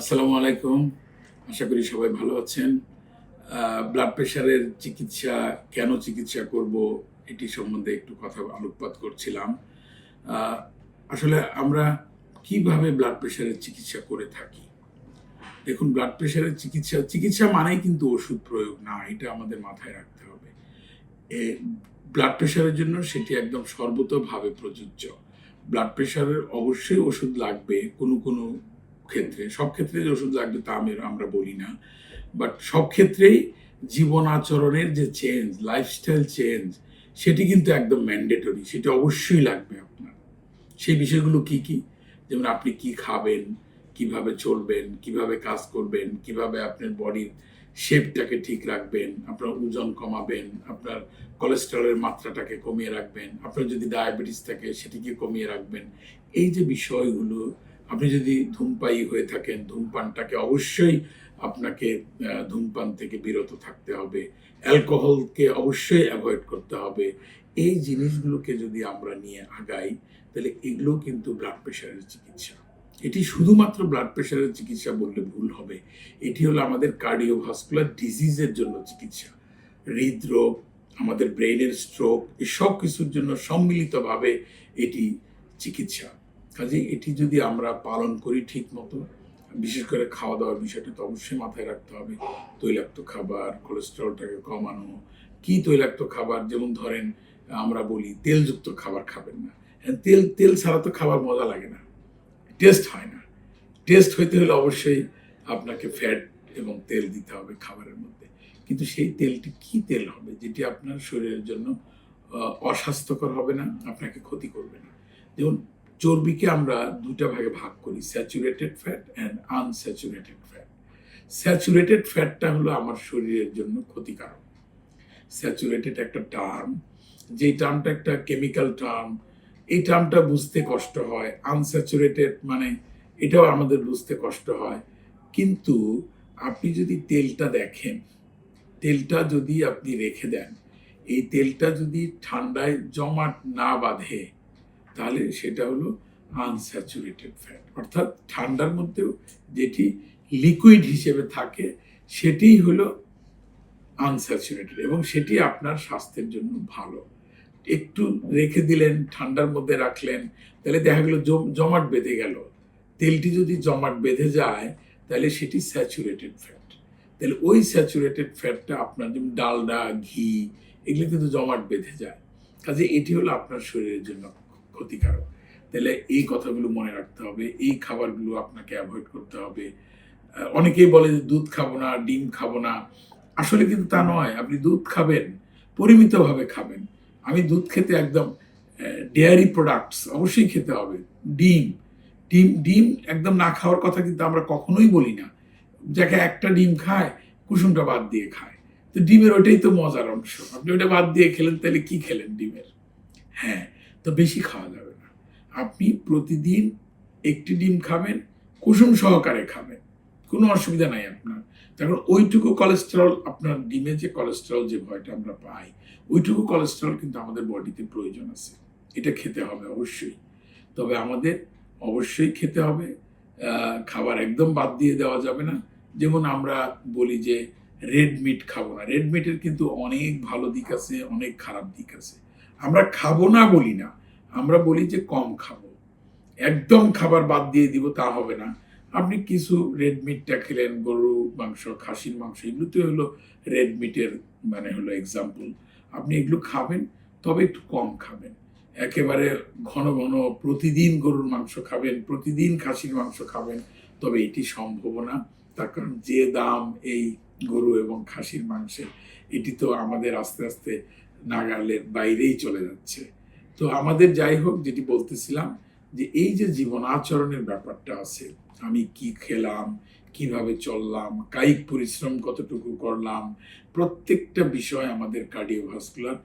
আসসালামু আলাইকুম। আশা করি সবাই ভালো আছেন। ব্লাড প্রেশারের চিকিৎসা, কেন চিকিৎসা করব এটি সম্বন্ধে একটু কথা আলোকপাত করছিলাম। আসলে আমরা কীভাবে ব্লাড প্রেশারের চিকিৎসা করে থাকি? দেখুন ব্লাড প্রেশারের চিকিৎসা চিকিৎসা মানেই কিন্তু ওষুধ প্রয়োগ না, এটা আমাদের মাথায় রাখতে হবে। এ ব্লাড প্রেশারের জন্য সেটি একদম সর্বতোভাবে প্রযোজ্য। ব্লাড প্রেশারের অবশ্যই ওষুধ লাগবে, কোনো কোনো ক্ষেত্রে, সব ক্ষেত্রে যে ওষুধ লাগবে তা আমি আমরা বলি না। বাট সব ক্ষেত্রেই জীবন আচরণের যে চেঞ্জ লাইফস্টাইল চেঞ্জ সেটি কিন্তু একদম ম্যান্ডেটরি সেটি অবশ্যই লাগবে আপনার। সেই বিষয়গুলো কি কি? যেমন আপনি কি খাবেন, কীভাবে চলবেন, কীভাবে কাজ করবেন, কীভাবে আপনার বডির শেপটাকে ঠিক রাখবেন, আপনার ওজন কমাবেন, আপনার কোলেস্টেরলের মাত্রাটাকে কমিয়ে রাখবেন, আপনার যদি ডায়াবেটিস থাকে সেটিকে কমিয়ে রাখবেন। এই যে বিষয়গুলো আপনি যদি ধূমপায়ী হয়ে থাকেন, ধূমপানটাকে অবশ্যই আপনাকে ধূমপান থেকে বিরত থাকতে হবে। অ্যালকোহলকে অবশ্যই অ্যাভয়েড করতে হবে। এই জিনিসগুলোকে যদি আমরা নিয়ে আগাই, তাহলে এগুলো কিন্তু ব্লাড প্রেশারের চিকিৎসা। এটি শুধুমাত্র ব্লাড প্রেশারের চিকিৎসা বললে ভুল হবে। এটি হলো আমাদের কার্ডিওভাস্কুলার ডিজিজের জন্য চিকিৎসা। হৃদরোগ, আমাদের ব্রেইনের স্ট্রোক এসব কিছুর জন্য সম্মিলিতভাবে এটি চিকিৎসা। কাজে এটি যদি আমরা পালন করি ঠিক মতো বিশেষ করে খাওয়া দাওয়ার বিষয়টা তো অবশ্যই মাথায় রাখতে হবে। তৈলাক্ত খাবার কোলেস্টেরলটাকে কমানো কি তৈলাক্ত খাবার? যেমন ধরেন আমরা বলি তেলযুক্ত খাবার খাবেন না। হ্যাঁ, তেল তেল ছাড়া তো খাবার মজা লাগে না। টেস্ট হয় না। টেস্ট হইতে হলে অবশ্যই আপনাকে ফ্যাট এবং তেল দিতে হবে খাবারের মধ্যে। কিন্তু সেই তেলটি কি তেল হবে? যেটি আপনার শরীরের জন্য অস্বাস্থ্যকর হবে না আপনাকে ক্ষতি করবে না। যেমন চর্বিকে আমরা দুটা ভাগে ভাগ করি saturated fat and unsaturated fat saturated ফ্যাটটা হলো আমার শরীরের জন্য ক্ষতিকারক। স্যাচুরেটেড একটা টার্ম যে টার্মটা একটা কেমিক্যাল টার্ম এই টার্মটা বুঝতে কষ্ট হয়। আনস্যাচুরেটেড মানে এটাও আমাদের বুঝতে কষ্ট হয়। কিন্তু আপনি যদি তেলটা দেখেন, তেলটা যদি আপনি রেখে দেন, এই তেলটা যদি ঠান্ডায় জমাট না বাঁধে তাহলে সেটা হলো আনস্যাচুরেটেড ফ্যাট অর্থাৎ ঠান্ডার মধ্যেও যেটি লিকুইড হিসেবে থাকে সেটিই হলো আনস্যাচুরেটেড এবং সেটি আপনার স্বাস্থ্যের জন্য ভালো। একটু রেখে দিলেন, ঠান্ডার মধ্যে রাখলেন, তাহলে দেখা গেলো জম- জমাট বেঁধে গেল। তেলটি যদি জমাট বেঁধে যায়, তাহলে সেটি স্যাচুরেটেড ফ্যাট তাহলে ওই স্যাচুরেটেড ফ্যাটটা আপনার যেমন ডালডা, ঘি, এগুলো কিন্তু জমাট বেঁধে যায়। কাজে এটি হলো আপনার শরীরের জন্য ক্ষতিকারক। তাহলে এই কথাগুলো মনে রাখতে হবে, এই খাবারগুলো আপনাকে অ্যাভয়েড করতে হবে। অনেকেই বলে যে দুধ খাব না, ডিম খাব না। আসলে কিন্তু তা নয়, আপনি দুধ খাবেন, পরিমিতভাবে খাবেন। আমি দুধ খেতে একদম ডেয়ারি প্রোডাক্টস অবশ্যই খেতে হবে। ডিম ডিম ডিম একদম না খাওয়ার কথা কিন্তু আমরা কখনোই বলি না। যাকে একটা ডিম খায়, কুসুমটা বাদ দিয়ে খায়। তো ডিমের ওইটাই তো মজার অংশ। আপনি ওটা বাদ দিয়ে খেলেন, তাহলে কি খেলেন ডিমের? হ্যাঁ তো বেশি খাওয়া যাবে না। আপনি প্রতিদিন একটি ডিম খাবেন, কুসুম সহকারে খাবেন। কোনো অসুবিধা নাই আপনার। কারণ ওইটুকু কোলেস্টেরল আপনার ডিমে যে কোলেস্টেরল যে ভয়টা আমরা পাই, ওইটুকু কোলেস্টেরল কিন্তু আমাদের বডিতে প্রয়োজন আছে। এটা খেতে হবে অবশ্যই। তবে আমাদের অবশ্যই খেতে হবে। খাবার একদম বাদ দিয়ে দেওয়া যাবে না। যেমন আমরা বলি যে রেড মিট খাব না। রেড মিটের কিন্তু অনেক ভালো দিক আছে, অনেক খারাপ দিক আছে। আমরা খাব না বলি না, আমরা বলি যে কম খাব। একদম খাবার বাদ দিয়ে দিব, তা হবে না। আপনি কিছু রেড মিটটা খেলেন, গরু মাংস, খাসির মাংস, এগুলোতে হলো রেড মিটের মানে হলো এক্সাম্পল আপনি এগুলো খাবেন, তবে একটু কম খাবেন। একেবারে ঘন ঘন প্রতিদিন গরুর মাংস খাবেন, প্রতিদিন খাসির মাংস খাবেন, তবে এটি সম্ভব না। তার কারণ যে দাম এই গরু এবং খাসির মাংসের, এটি তো আমাদের আস্তে আস্তে নাগালের বাইরেই চলে যাচ্ছে। তো আমাদের যাই হোক, যেটি বলতেছিলাম যে এই যে জীবন আচরণের ব্যাপারটা আছে, আমি কি খেলাম, কীভাবে চললাম, কায়িক পরিশ্রম কতটুকু করলাম, প্রত্যেকটা বিষয় আমাদের কার্ডিওভাস্কুলার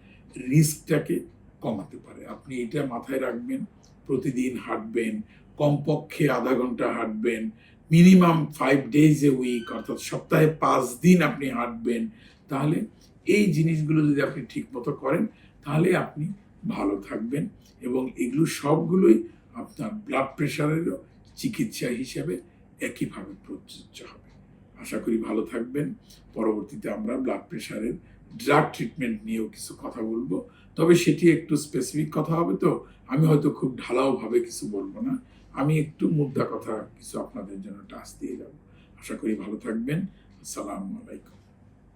রিস্কটাকে কমাতে পারে। আপনি এটা মাথায় রাখবেন, প্রতিদিন হাঁটবেন, কমপক্ষে আধা ঘণ্টা হাঁটবেন, minimum five days a week অর্থাৎ সপ্তাহে পাঁচ দিন আপনি হাঁটবেন, তাহলে এই জিনিসগুলো যদি আপনি ঠিক মতো করেন, তাহলে আপনি ভালো থাকবেন এবং এগুলো সবগুলোই আপনার ব্লাড প্রেশারেরও চিকিৎসা হিসেবে একইভাবে প্রযোজ্য হবে। আশা করি ভালো থাকবেন। পরবর্তীতে আমরা ব্লাড প্রেশারের ড্রাগ ট্রিটমেন্ট নিয়েও কিছু কথা বলব। তবে সেটি একটু স্পেসিফিক কথা হবে তো, আমি হয়তো খুব ঢালাওভাবে কিছু বলব না। আমি একটু মুদ্রা কথা কিছু আপনাদের জন্য টাচ দিয়ে যাব। আশা করি ভালো থাকবেন। আসসালামু আলাইকুম।